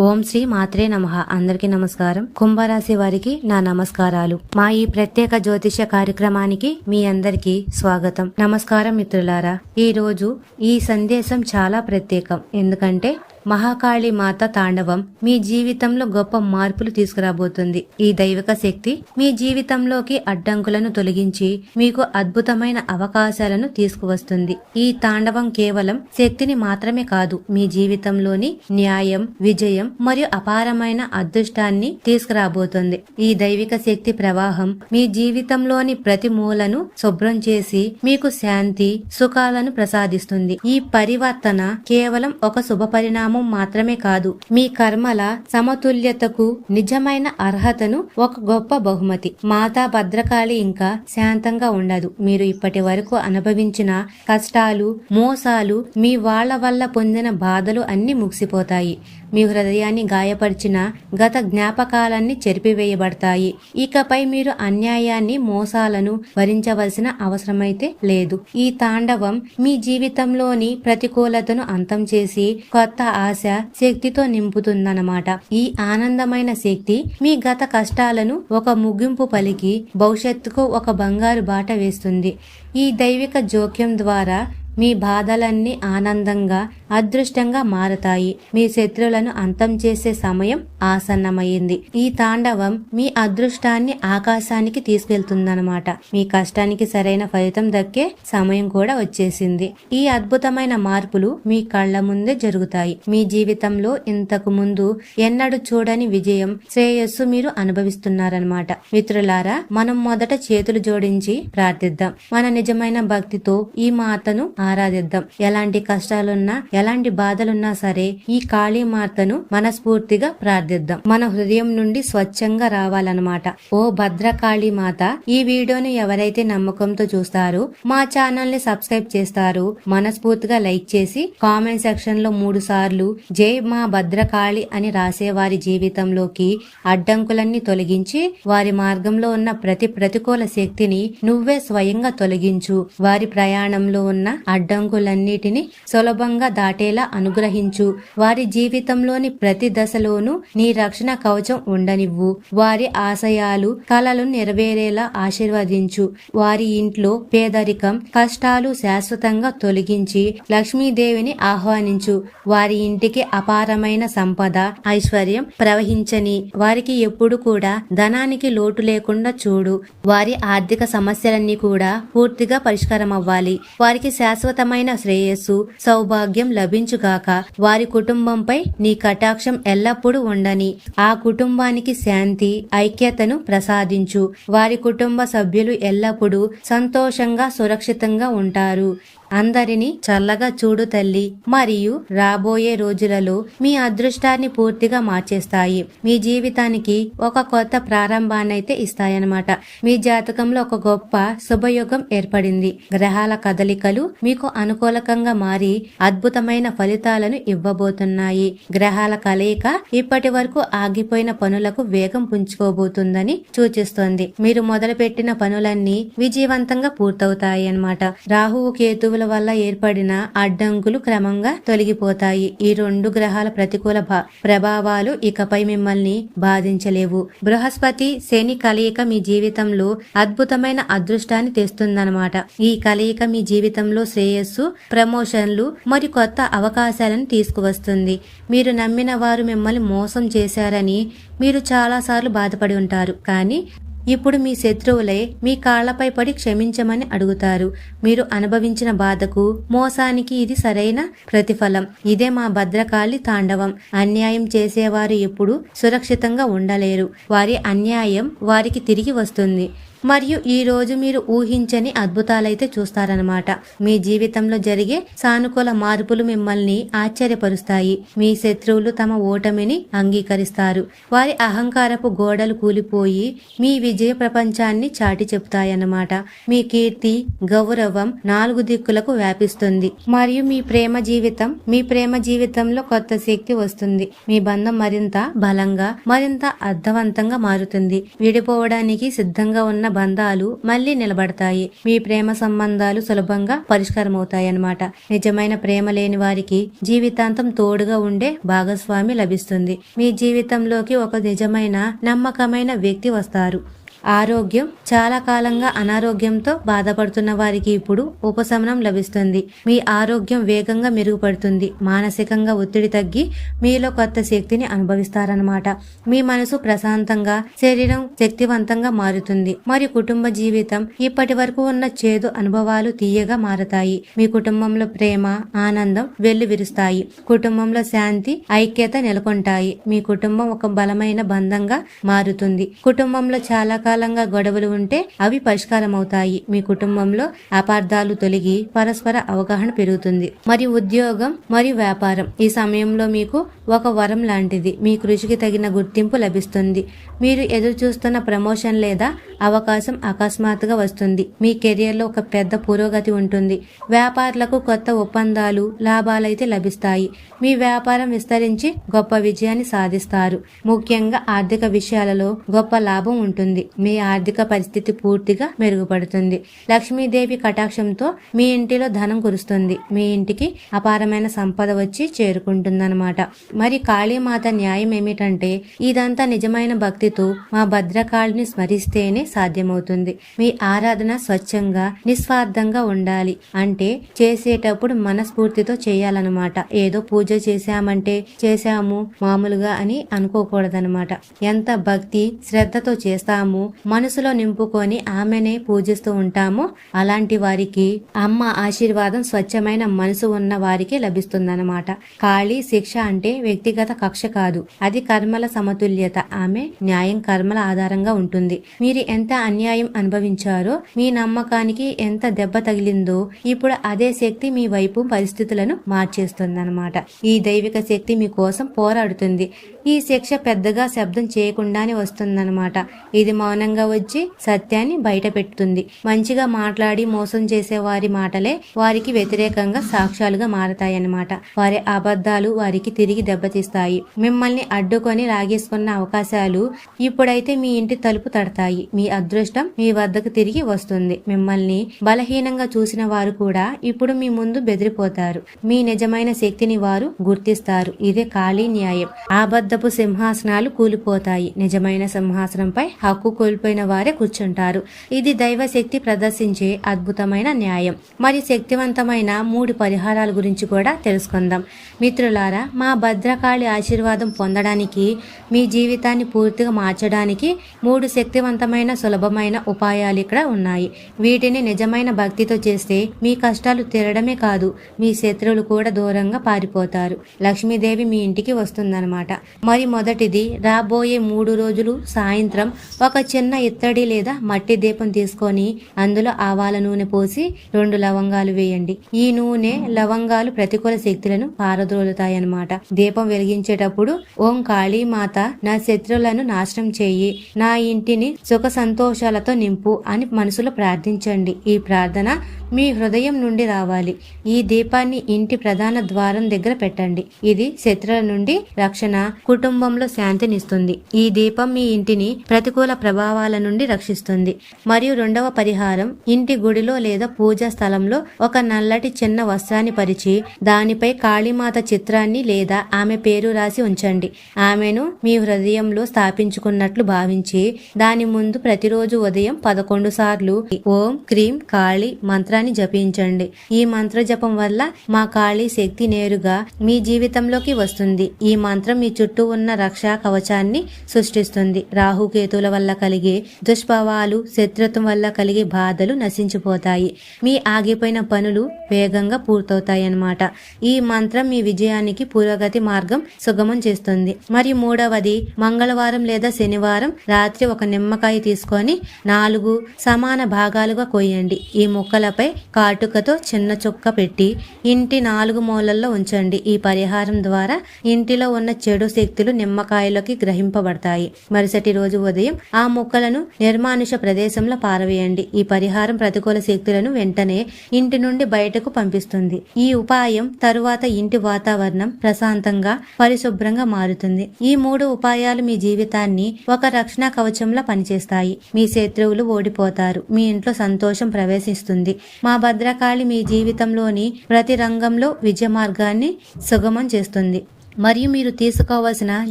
ఓం శ్రీ మాత్రే నమ. అందరికీ నమస్కారం. కుంభరాశి వారికి నా నమస్కారాలు. మా ఈ ప్రత్యేక జ్యోతిష కార్యక్రమానికి మీ అందరికీ స్వాగతం. నమస్కారం మిత్రులారా ఈ రోజు ఈ సందేశం చాలా ప్రత్యేకం. ఎందుకంటే మహాకాళి మాత తాండవం మీ జీవితంలో గొప్ప మార్పులు తీసుకురాబోతుంది. ఈ దైవిక శక్తి మీ జీవితంలోకి అడ్డంకులను తొలగించి మీకు అద్భుతమైన అవకాశాలను తీసుకువస్తుంది. ఈ తాండవం కేవలం శక్తిని మాత్రమే కాదు మీ జీవితంలోని న్యాయం విజయం మరియు అపారమైన అదృష్టాన్ని తీసుకురాబోతుంది. ఈ దైవిక శక్తి ప్రవాహం మీ జీవితంలోని ప్రతి మూలను శుభ్రం చేసి మీకు శాంతి సుఖాలను ప్రసాదిస్తుంది. ఈ పరివర్తన కేవలం ఒక శుభ పరిణామం మాత్రమే కాదు మీ కర్మల సమతుల్యతకు నిజమైన అర్హతను ఒక గొప్ప బహుమతి. మాతా భద్రకాళి ఇంకా శాంతంగా ఉండదు. మీరు ఇప్పటి వరకు అనుభవించిన కష్టాలు మోసాలు మీ వాళ్ళ వల్ల పొందిన బాధలు అన్ని ముగిసిపోతాయి. మీ హృదయాన్ని గాయపరిచిన గత జ్ఞాపకాలన్నీ చెరిపివేయబడతాయి. ఇకపై మీరు అన్యాయాన్ని మోసాలను భరించవలసిన అవసరమైతే లేదు. ఈ తాండవం మీ జీవితంలోని ప్రతికూలతను అంతం చేసి కొత్త ఆశ శక్తితో నింపుతుందన్నమాట. ఈ ఆనందమైన శక్తి మీ గత కష్టాలను ఒక ముగింపు పలికి భవిష్యత్తుకు ఒక బంగారు బాట వేస్తుంది. ఈ దైవిక జోక్యం ద్వారా మీ బాధలన్నీ ఆనందంగా అదృష్టంగా మారతాయి. మీ శత్రువులను అంతం చేసే సమయం ఆసన్నమైంది. ఈ తాండవం మీ అదృష్టాన్ని ఆకాశానికి తీసుకెళ్తుందనమాట మీ కష్టానికి సరైన ఫలితం దక్కే సమయం కూడా వచ్చేసింది. ఈ అద్భుతమైన మార్పులు మీ కళ్ళ ముందే జరుగుతాయి. మీ జీవితంలో ఇంతకు ముందు ఎన్నడూ చూడని విజయం శ్రేయస్సు మీరు అనుభవిస్తున్నారనమాట మిత్రులారా మనం మొదట చేతులు జోడించి ప్రార్థిద్దాం. మన నిజమైన భక్తితో ఈ మాతను ఆరాధిద్దాం. ఎలాంటి కష్టాలున్నా ఎలాంటి బాధలున్నా సరే ఈ కాళీ మాతను మనస్ఫూర్తిగా ప్రార్థిద్దాం. మన హృదయం నుండి స్వచ్ఛంగా రావాలన్నమాట. ఓ భద్రకాళీ మాత ఈ వీడియోను ఎవరైతే నమ్మకంతో చూస్తారో మా ఛానల్ని సబ్స్క్రైబ్ చేస్తారు మనస్ఫూర్తిగా లైక్ చేసి కామెంట్ సెక్షన్లో మూడు సార్లు జై మా భద్రకాళి అని రాసే వారి జీవితంలోకి అడ్డంకులన్నీ తొలగించి వారి మార్గంలో ఉన్న ప్రతి ప్రతికూల శక్తిని నువ్వే స్వయంగా తొలగించు. వారి ప్రయాణంలో ఉన్న అడ్డంకులన్నిటిని సులభంగా దాటేలా అనుగ్రహించు. వారి జీవితంలోని ప్రతి దశలోనూ నీ రక్షణ కవచం ఉండనివ్వు. వారి ఆశయాలు కలలు నెరవేరేలా ఆశీర్వదించు. వారి ఇంట్లో పేదరికం కష్టాలు శాశ్వతంగా తొలగించి లక్ష్మీదేవిని ఆహ్వానించు. వారి ఇంటికి అపారమైన సంపద ఐశ్వర్యం ప్రవహించని వారికి ఎప్పుడు కూడా ధనానికి లోటు లేకుండా చూడు. వారి ఆర్థిక సమస్యలన్నీ కూడా పూర్తిగా పరిష్కారం అవ్వాలి వారికి శాశ్వతమైన శ్రేయస్సు సౌభాగ్యం లభించుగాక వారి కుటుంబంపై నీ కటాక్షం ఎల్లప్పుడూ ఉండని. ఆ కుటుంబానికి శాంతి ఐక్యతను ప్రసాదించు. వారి కుటుంబ సభ్యులు ఎల్లప్పుడూ సంతోషంగా సురక్షితంగా ఉంటారు. అందరినీ చల్లగా చూడు తల్లి. మరియు రాబోయే రోజులలో మీ అదృష్టాన్ని పూర్తిగా మార్చేస్తాయి. మీ జీవితానికి ఒక కొత్త ప్రారంభాన్నైతే ఇస్తాయన్నమాట. మీ జాతకంలో ఒక గొప్ప శుభయోగం ఏర్పడింది. గ్రహాల కదలికలు మీకు అనుకూలకంగా మారి అద్భుతమైన ఫలితాలను ఇవ్వబోతున్నాయి. గ్రహాల కలయిక ఇప్పటి వరకు ఆగిపోయిన పనులకు వేగం పుంజుకోబోతుందని సూచిస్తోంది. మీరు మొదలుపెట్టిన పనులన్నీ విజయవంతంగా పూర్తవుతాయి అన్నమాట రాహువు కేతువుల వల్ల ఏర్పడిన అడ్డంకులు క్రమంగా తొలగిపోతాయి. ఈ రెండు గ్రహాల ప్రతికూల భా- ప్రభావాలు ఇకపై మిమ్మల్ని బాధించలేవు. బృహస్పతి శని కలయిక మీ జీవితంలో అద్భుతమైన అదృష్టాన్ని తెస్తుందన్నమాట. ఈ కలయిక మీ జీవితంలో శ్రేయస్సు ప్రమోషన్లు మరియు కొత్త అవకాశాలను తీసుకువస్తుంది. మీరు నమ్మిన వారు మిమ్మల్ని మోసం చేశారని మీరు చాలాసార్లు బాధపడి ఉంటారు. కానీ ఇప్పుడు మీ శత్రువులే మీ కాళ్ళపై పడి క్షమించమని అడుగుతారు. మీరు అనుభవించిన బాధకు మోసానికి ఇది సరైన ప్రతిఫలం. ఇదే మా భద్రకాళి తాండవం. అన్యాయం చేసేవారు ఎప్పుడు సురక్షితంగా ఉండలేరు. వారి అన్యాయం వారికి తిరిగి వస్తుంది. మరియు ఈ రోజు మీరు ఊహించని అద్భుతాలైతే చూస్తారనమాట మీ జీవితంలో జరిగే సానుకూల మార్పులు మిమ్మల్ని ఆశ్చర్యపరుస్తాయి. మీ శత్రువులు తమ ఓటమిని అంగీకరిస్తారు. వారి అహంకారపు గోడలు కూలిపోయి మీ విజయ ప్రపంచాన్ని చాటి చెప్తాయన్నమాట మీ కీర్తి గౌరవం నాలుగు దిక్కులకు వ్యాపిస్తుంది. మరియు మీ ప్రేమ జీవితం మీ ప్రేమ జీవితంలో కొత్త శక్తి వస్తుంది. మీ బంధం మరింత బలంగా మరింత అర్థవంతంగా మారుతుంది. విడిపోవడానికి సిద్ధంగా ఉన్న బంధాలు మళ్ళీ నిలబడతాయి. మీ ప్రేమ సంబంధాలు సులభంగా పరిష్కారం అవుతాయి అన్నమాట నిజమైన ప్రేమ లేని వారికి జీవితాంతం తోడుగా ఉండే భాగస్వామి లభిస్తుంది. మీ జీవితంలోకి ఒక నిజమైన నమ్మకమైన వ్యక్తి వస్తారు. ఆరోగ్యం చాలా కాలంగా అనారోగ్యంతో బాధపడుతున్న వారికి ఇప్పుడు ఉపశమనం లభిస్తుంది. మీ ఆరోగ్యం వేగంగా మెరుగుపడుతుంది. మానసికంగా ఒత్తిడి తగ్గి మీలో కొత్త శక్తిని అనుభవిస్తారనమాట మీ మనసు ప్రశాంతంగా శరీరం శక్తివంతంగా మారుతుంది. మరియు కుటుంబ జీవితం ఇప్పటి వరకు ఉన్న చేదు అనుభవాలు తీయగా మారతాయి. మీ కుటుంబంలో ప్రేమ ఆనందం వెల్లువిరుస్తాయి కుటుంబంలో శాంతి ఐక్యత నెలకొంటాయి. మీ కుటుంబం ఒక బలమైన బంధంగా మారుతుంది. కుటుంబంలో చాలా కాలంగా గొడవలు ఉంటే అవి పరిష్కారం అవుతాయి మీ కుటుంబంలో అపార్థాలు తొలగి పరస్పర అవగాహన పెరుగుతుంది. మరియు ఉద్యోగం మరియు వ్యాపారం. ఈ సమయంలో మీకు ఒక వరం లాంటిది. మీ కృషికి తగిన గుర్తింపు లభిస్తుంది. మీరు ఎదురు చూస్తున్న ప్రమోషన్ లేదా అవకాశం అకస్మాత్తుగా వస్తుంది. మీ కెరియర్లో ఒక పెద్ద పురోగతి ఉంటుంది. వ్యాపారులకు కొత్త ఒప్పందాలు లాభాలైతే లభిస్తాయి. మీ వ్యాపారం విస్తరించి గొప్ప విజయాన్ని సాధిస్తారు. ముఖ్యంగా ఆర్థిక విషయాలలో గొప్ప లాభం ఉంటుంది. మీ ఆర్థిక పరిస్థితి పూర్తిగా మెరుగుపడుతుంది. లక్ష్మీదేవి కటాక్షంతో మీ ఇంటిలో ధనం కురుస్తుంది. మీ ఇంటికి అపారమైన సంపద వచ్చి చేరుకుంటుందన్నమాట. మరి కాళీమాత న్యాయం ఏమిటంటే ఇదంతా నిజమైన భక్తితో మా భద్రకాళిని స్మరిస్తేనే సాధ్యమవుతుంది. మీ ఆరాధన స్వచ్ఛంగా నిస్వార్థంగా ఉండాలి. అంటే చేసేటప్పుడు మనస్ఫూర్తితో చేయాలన్నమాట. ఏదో పూజ చేశామంటే చేశాము మామూలుగా అని అనుకోకూడదన్నమాట. ఎంత భక్తి శ్రద్ధతో చేస్తాము మనసులో నింపుకొని ఆమెనే పూజిస్తూ ఉంటామో. అలాంటి వారికి అమ్మ ఆశీర్వాదం స్వచ్ఛమైన మనసు ఉన్న వారికి లభిస్తుందన్నమాట. కాళీ శిక్ష అంటే వ్యక్తిగత కక్ష కాదు. అది కర్మల సమతుల్యత. ఆమె న్యాయం కర్మల ఆధారంగా ఉంటుంది. మీరు ఎంత అన్యాయం అనుభవించారో మీ నమ్మకానికి ఎంత దెబ్బ తగిలిందో ఇప్పుడు అదే శక్తి మీ వైపు పరిస్థితులను మార్చేస్తుందన్నమాట. ఈ దైవిక శక్తి మీ కోసం పోరాడుతుంది. ఈ శిక్ష పెద్దగా శబ్దం చేయకుండానే వస్తుందన్నమాట. ఇది సమానంగా వచ్చి సత్యాన్ని బయట పెడుతుంది మంచిగా మాట్లాడి మోసం చేసే వారి మాటలే వారికి వ్యతిరేకంగా సాక్ష్యాలుగా మారతాయన్నమాట. వారి అబద్ధాలు వారికి తిరిగి దెబ్బతీస్తాయి. మిమ్మల్ని అడ్డుకొని లాగేసుకున్న అవకాశాలు ఇప్పుడైతే మీ ఇంటి తలుపు తడతాయి. మీ అదృష్టం మీ వద్దకు తిరిగి వస్తుంది. మిమ్మల్ని బలహీనంగా చూసిన వారు కూడా ఇప్పుడు మీ ముందు బెదిరిపోతారు. మీ నిజమైన శక్తిని వారు గుర్తిస్తారు. ఇదే ఖాళీ న్యాయం. అబద్ధపు సింహాసనాలు కూలిపోతాయి. నిజమైన సింహాసనంపై హక్కు కోల్పోయిన వారే కూర్చుంటారు. ఇది దైవ శక్తి ప్రదర్శించే అద్భుతమైన న్యాయం. మరి శక్తివంతమైన మూడు పరిహారాల గురించి కూడా తెలుసుకుందాం. మిత్రులారా మా భద్రకాళి ఆశీర్వాదం పొందడానికి మీ జీవితాన్ని పూర్తిగా మార్చడానికి మూడు శక్తివంతమైన సులభమైన ఉపాయాలు ఇక్కడ ఉన్నాయి. వీటిని నిజమైన భక్తితో చేస్తే మీ కష్టాలు తీరడమే కాదు మీ శత్రువులు కూడా దూరంగా పారిపోతారు. లక్ష్మీదేవి మీ ఇంటికి వస్తుందన్నమాట. మరి మొదటిది రాబోయే మూడు రోజులు సాయంత్రం ఒక చిన్న ఇత్తడి లేదా మట్టి దీపం తీసుకొని అందులో ఆవాల నూనె పోసి రెండు లవంగాలు వేయండి. ఈ నూనె లవంగాలు ప్రతికూల శక్తులను పారద్రోలుతాయన్నమాట. దీపం వెలిగించేటప్పుడు ఓం కాళీమాత నా శత్రువులను నాశనం చేయి నా ఇంటిని సుఖ సంతోషాలతో నింపు అని మనసులో ప్రార్థించండి. ఈ ప్రార్థన మీ హృదయం నుండి రావాలి. ఈ దీపాన్ని ఇంటి ప్రధాన ద్వారం దగ్గర పెట్టండి. ఇది శత్రువుల నుండి రక్షణ కుటుంబంలో శాంతినిస్తుంది. ఈ దీపం మీ ఇంటిని ప్రతికూల ప్రభావం ప్రభావాల నుండి రక్షిస్తుంది. మరియు రెండవ పరిహారం ఇంటి గుడిలో లేదా పూజా స్థలంలో ఒక నల్లటి చిన్న వస్త్రాన్ని పరిచి దానిపై కాళీమాత చిత్రాన్ని లేదా ఆమె పేరు రాసి ఉంచండి. ఆమెను మీ హృదయంలో స్థాపించుకున్నట్లు భావించి దాని ముందు ప్రతిరోజు ఉదయం పదకొండు సార్లు ఓం క్రీం కాళీ మంత్రాన్ని జపించండి. ఈ మంత్ర జపం వల్ల మా కాళీ శక్తి నేరుగా మీ జీవితంలోకి వస్తుంది. ఈ మంత్రం మీ చుట్టూ ఉన్న రక్షా కవచాన్ని సృష్టిస్తుంది. రాహుకేతుల వల్ల కలిగే దుష్భావాలు శత్రుత్వం వల్ల కలిగే బాధలు నశించిపోతాయి. మీ ఆగిపోయిన పనులు వేగంగా పూర్తవుతాయి అన్నమాట ఈ మంత్రం మీ విజయానికి పురోగతి మార్గం సుగమం చేస్తుంది. మరియు మూడవది మంగళవారం లేదా శనివారం రాత్రి ఒక నిమ్మకాయ తీసుకొని నాలుగు సమాన భాగాలుగా కొయ్యండి ఈ ముక్కలపై కాటుకతో చిన్న చుక్క పెట్టి ఇంటి నాలుగు మూలల్లో ఉంచండి. ఈ పరిహారం ద్వారా ఇంటిలో ఉన్న చెడు శక్తులు నిమ్మకాయలోకి గ్రహింపబడతాయి. మరుసటి రోజు ఉదయం ఆ మొక్కలను నిర్మానుష ప్రదేశంలో పారవేయండి. ఈ పరిహారం ప్రతికూల శక్తులను వెంటనే ఇంటి నుండి బయటకు పంపిస్తుంది. ఈ ఉపాయం తరువాత ఇంటి వాతావరణం ప్రశాంతంగా పరిశుభ్రంగా మారుతుంది. ఈ మూడు ఉపాయాలు మీ జీవితాన్ని ఒక రక్షణ కవచంలా పనిచేస్తాయి. మీ శత్రువులు ఓడిపోతారు. మీ ఇంట్లో సంతోషం ప్రవేశిస్తుంది. మా భద్రకాళి మీ జీవితంలోని ప్రతి రంగంలో విజయ మార్గాన్ని సుగమం చేస్తుంది. మరియు మీరు తీసుకోవాల్సిన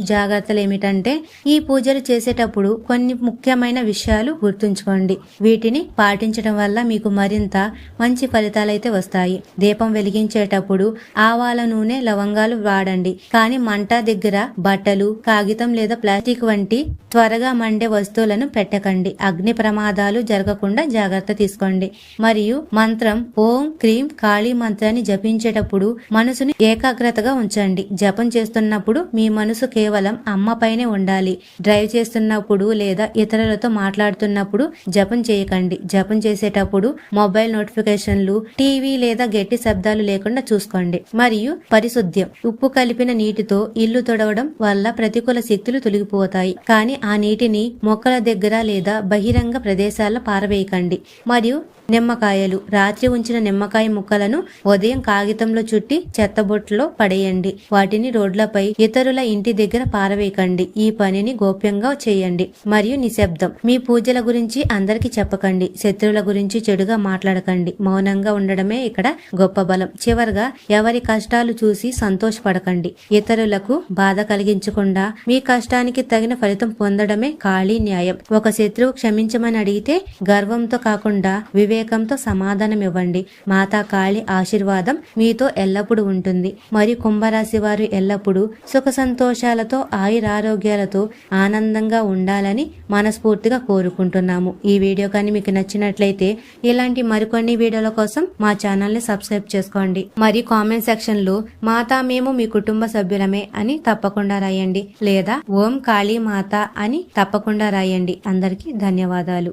జాగ్రత్తలు ఏమిటంటే ఈ పూజలు చేసేటప్పుడు కొన్ని ముఖ్యమైన విషయాలు గుర్తుంచుకోండి. వీటిని పాటించడం వల్ల మీకు మరింత మంచి ఫలితాలైతే వస్తాయి. దీపం వెలిగించేటప్పుడు ఆవాల నూనె లవంగాలు వాడండి. కానీ మంట దగ్గర బట్టలు కాగితం లేదా ప్లాస్టిక్ వంటి త్వరగా మండే వస్తువులను పెట్టకండి. అగ్ని ప్రమాదాలు జరగకుండా జాగ్రత్త తీసుకోండి. మరియు మంత్రం ఓం క్రీం కాళీ మంత్రాన్ని జపించేటప్పుడు మనసుని ఏకాగ్రతగా ఉంచండి. జపం చేస్తున్నప్పుడు మీ మనసు కేవలం అమ్మపైనే ఉండాలి. డ్రైవ్ చేస్తున్నప్పుడు లేదా ఇతరులతో మాట్లాడుతున్నప్పుడు జపం చేయకండి. జపం చేసేటప్పుడు మొబైల్ నోటిఫికేషన్లు టీవీ లేదా గట్టి శబ్దాలు లేకుండా చూసుకోండి. మరియు పరిశుద్ధ్యం. ఉప్పు కలిపిన నీటితో ఇల్లు తొడవడం వల్ల ప్రతికూల శక్తులు తొలగిపోతాయి. కానీ ఆ నీటిని మొక్కల దగ్గర లేదా బహిరంగ ప్రదేశాల్లో పారవేయకండి. మరియు నిమ్మకాయలు. రాత్రి ఉంచిన నిమ్మకాయ ముక్కలను ఉదయం కాగితంలో చుట్టి చెత్తబొట్టులో పడేయండి. వాటిని రోడ్లపై ఇతరుల ఇంటి దగ్గర పారవేయకండి. ఈ పనిని గోప్యంగా చేయండి. మరియు నిశ్శబ్దం. మీ పూజల గురించి అందరికి చెప్పకండి. శత్రువుల గురించి చెడుగా మాట్లాడకండి. మౌనంగా ఉండడమే ఇక్కడ గొప్ప బలం. చివరగా ఎవరి కష్టాలు చూసి సంతోషపడకండి. ఇతరులకు బాధ కలిగించకుండా మీ కష్టానికి తగిన ఫలితం పొందడమే ఖాళీ న్యాయం. ఒక శత్రువు క్షమించమని అడిగితే గర్వంతో కాకుండా వివేకంతో సమాధానం ఇవ్వండి. మాతా కాళీ ఆశీర్వాదం మీతో ఎల్లప్పుడూ ఉంటుంది. మరియు కుంభరాశి వారు ఎల్లప్పుడూ సుఖ సంతోషాలతో ఆయురారోగ్యాలతో ఆనందంగా ఉండాలని మనస్ఫూర్తిగా కోరుకుంటున్నాము. ఈ వీడియో కానీ మీకు నచ్చినట్లయితే ఇలాంటి మరికొన్ని వీడియోల కోసం మా ఛానల్ని సబ్స్క్రైబ్ చేసుకోండి. మరియు కామెంట్ సెక్షన్లో మాతా మేము మీ కుటుంబ సభ్యులమే అని తప్పకుండా రాయండి. లేదా ఓం కాళీ మాత అని తప్పకుండా రాయండి. అందరికీ ధన్యవాదాలు.